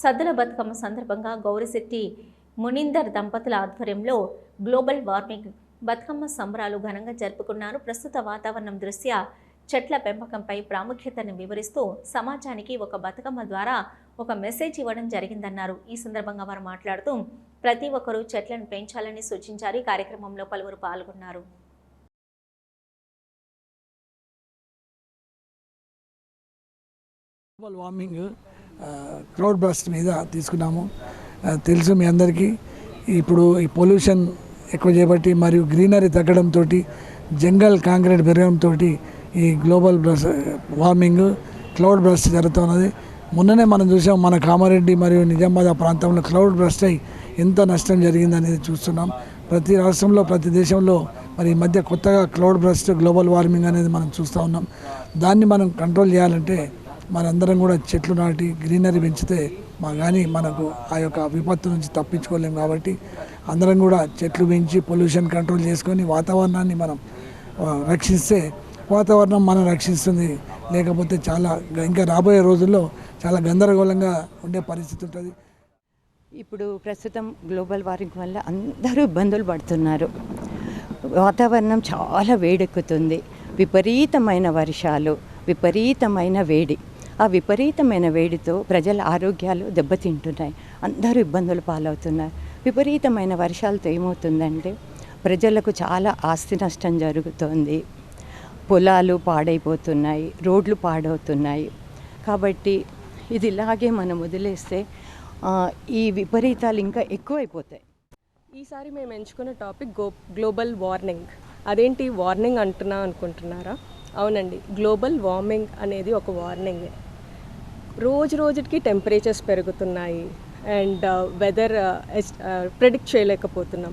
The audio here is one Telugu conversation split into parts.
సద్దుల బతుకమ్మ సందర్భంగా గౌరిశెట్టి మునిందర్ దంపతుల ఆధ్వర్యంలో గ్లోబల్ వార్మింగ్ బతుకమ్మ సంబరాలు ఘనంగా జరుపుకున్నారు. ప్రస్తుత వాతావరణం దృష్ట్యా చెట్ల పెంపకంపై ప్రాముఖ్యతను వివరిస్తూ సమాజానికి ఒక బతుకమ్మ ద్వారా ఒక మెసేజ్ ఇవ్వడం జరిగిందన్నారు. ఈ సందర్భంగా వారు మాట్లాడుతూ ప్రతి ఒక్కరూ చెట్లను పెంచాలని సూచించారు. ఈ కార్యక్రమంలో పలువురు పాల్గొన్నారు. గ్లోబల్ వార్మింగ్ క్రౌడ్ బస్ట్ మీద తీసుకున్నాము. తెలుసు మీ అందరికీ. ఇప్పుడు ఈ పొల్యూషన్ ఎక్కువ చేపట్టి మరియు గ్రీనరీ తగ్గడంతో జంగల్ కాంక్రీట్ పెరగడంతో ఈ గ్లోబల్ బ్రస్ వార్మింగ్ క్లౌడ్ బ్రస్ట్ జరుగుతున్నది. మొన్ననే మనం చూసాం మన కామారెడ్డి మరియు నిజామాబాద్ ప్రాంతంలో క్లౌడ్ బ్రస్ట్ అయి ఎంత నష్టం జరిగిందనేది చూస్తున్నాం. ప్రతి రాష్ట్రంలో ప్రతి దేశంలో మరి ఈ మధ్య కొత్తగా క్లౌడ్ బ్రస్ట్ గ్లోబల్ వార్మింగ్ అనేది మనం చూస్తూ ఉన్నాం. దాన్ని మనం కంట్రోల్ చేయాలంటే మనందరం కూడా చెట్లు నాటి గ్రీనరీ పెంచితే మా కానీ మనకు ఆ యొక్క విపత్తు నుంచి తప్పించుకోలేం కాబట్టి అందరం కూడా చెట్లు పెంచి పొల్యూషన్ కంట్రోల్ చేసుకొని వాతావరణాన్ని మనం రక్షిస్తే వాతావరణం మనం రక్షిస్తుంది. లేకపోతే చాలా ఇంకా రాబోయే రోజుల్లో చాలా గందరగోళంగా ఉండే పరిస్థితి ఉంటుంది. ఇప్పుడు ప్రస్తుతం గ్లోబల్ వార్మింగ్ వల్ల అందరూ ఇబ్బందులు పడుతున్నారు. వాతావరణం చాలా వేడెక్కుతుంది. విపరీతమైన వర్షాలు విపరీతమైన వేడి. ఆ విపరీతమైన వేడితో ప్రజల ఆరోగ్యాలు దెబ్బతింటున్నాయి. అందరూ ఇబ్బందులు పాలవుతున్నారు. విపరీతమైన వర్షాలతో ఏమవుతుందంటే ప్రజలకు చాలా ఆస్తి నష్టం జరుగుతోంది. పొలాలు పాడైపోతున్నాయి రోడ్లు పాడవుతున్నాయి. కాబట్టి ఇది ఇలాగే మనం వదిలేస్తే ఈ విపరీతాలు ఇంకా ఎక్కువైపోతాయి. ఈసారి మేము ఎంచుకున్న టాపిక్ గో గ్లోబల్ వార్నింగ్. అదేంటి వార్నింగ్ అంటున్నా అనుకుంటున్నారా? అవునండి. గ్లోబల్ వార్మింగ్ అనేది ఒక వార్నింగే. రోజు రోజుకి టెంపరేచర్స్ పెరుగుతున్నాయి అండ్ వెదర్ ప్రిడిక్ట్ చేయలేకపోతున్నాం.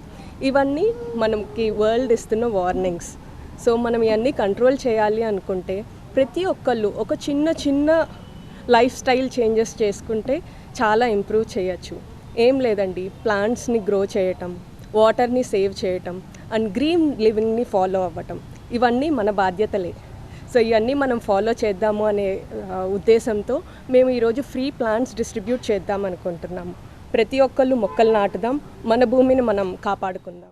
ఇవన్నీ మనకి వరల్డ్ ఇస్తున్న వార్నింగ్స్ సో మనం ఇవన్నీ కంట్రోల్ చేయాలి అనుకుంటే ప్రతి ఒక్కళ్ళు ఒక చిన్న చిన్న లైఫ్ స్టైల్ చేంజెస్ చేసుకుంటే చాలా ఇంప్రూవ్ చేయొచ్చు. ఏం లేదండి ప్లాంట్స్ని గ్రో చేయటం వాటర్ని సేవ్ చేయటం అండ్ గ్రీన్ లివింగ్ని ఫాలో అవ్వటం. ఇవన్నీ మన బాధ్యతలే. సో ఇవన్నీ మనం ఫాలో చేద్దాము అనే ఉద్దేశంతో మేము ఈరోజు ఫ్రీ ప్లాంట్స్ డిస్ట్రిబ్యూట్ చేద్దాం అనుకుంటున్నాము. ప్రతి ఒక్కళ్ళు మొక్కలు నాటుదాం. మన భూమిని మనం కాపాడుకుందాం.